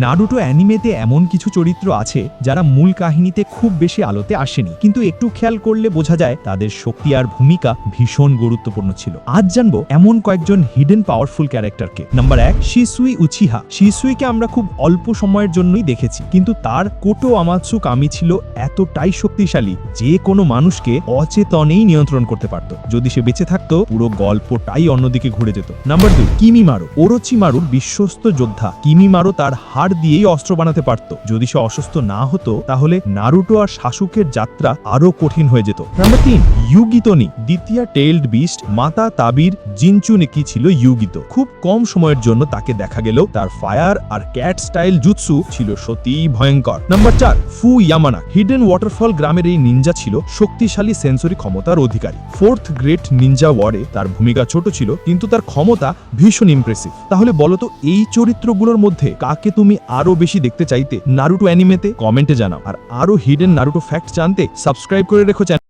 Naruto অ্যানিমেতে এমন কিছু চরিত্র আছে যারা মূল কাহিনীতে খুব বেশি আলোতে আসেনি। কিন্তু একটু খেয়াল করলে বোঝা যায় তাদের শক্তি আর ভূমিকা ভীষণ গুরুত্বপূর্ণ ছিল। আজ জানব এমন কয়েকজন হিডেন পাওয়ারফুল ক্যারেক্টারকে নাম্বার এক শিসুই উচিহা শিসুইকে আমরা খুব অল্প সময়ের জন্যই দেখেছি, কিন্তু তার কোটো আমাৎসু কামি ছিল এতটাই শক্তিশালী যে কোনো মানুষকে অচেতনেই নিয়ন্ত্রণ করতে পারত। যদি সে বেঁচে থাকতো, পুরো গল্পটাই অন্যদিকে ঘুরে যেত। নাম্বার দুই কিমিমারো ওরোচিমারুর বিশ্বস্ত যোদ্ধা। কিমিমারো তার হাড় দিয়েই অস্ত্র বানাতে পারত। যদি সে অসুস্থ না হতো, তাহলে নারুটো আর শাসুকের যাত্রা আরও কঠিন হয়ে যেত। নাম্বার তিন, ইউগিতনি। দ্বিতীয় টেইলড বিস্ট, মাতা তাবির জিনচুনেকি ছিল ইউগিত। খুব কম সময়ের জন্য তাকে দেখা গেলেও তার ফায়ার আর ক্যাট স্টাইল জুৎসু ছিল সত্যিই ভয়ঙ্কর। নাম্বার চার, ফু ইয়ামানা। হিডেন ওয়াটারফল গ্রামের এই নিনজা ছিল শক্তিশালী সেন্সরি ক্ষমতার অধিকারী। ফোর্থ গ্রেট নিনজা ওয়ারে তার ভূমিকা ছোট ছিল, কিন্তু তার ক্ষমতা ভীষণ ইমপ্রেসিভ তাহলে বলো তো এই চরিত্রগুলোর মধ্যে কাকে তুমি আরও বেশি দেখতে চাইতে নারুটো অ্যানিমেতে কমেন্টে জানাও। আর আরও হিডেন নারুটো ফ্যাক্ট জানতে সাবস্ক্রাইব করে রেখো চ্যানেল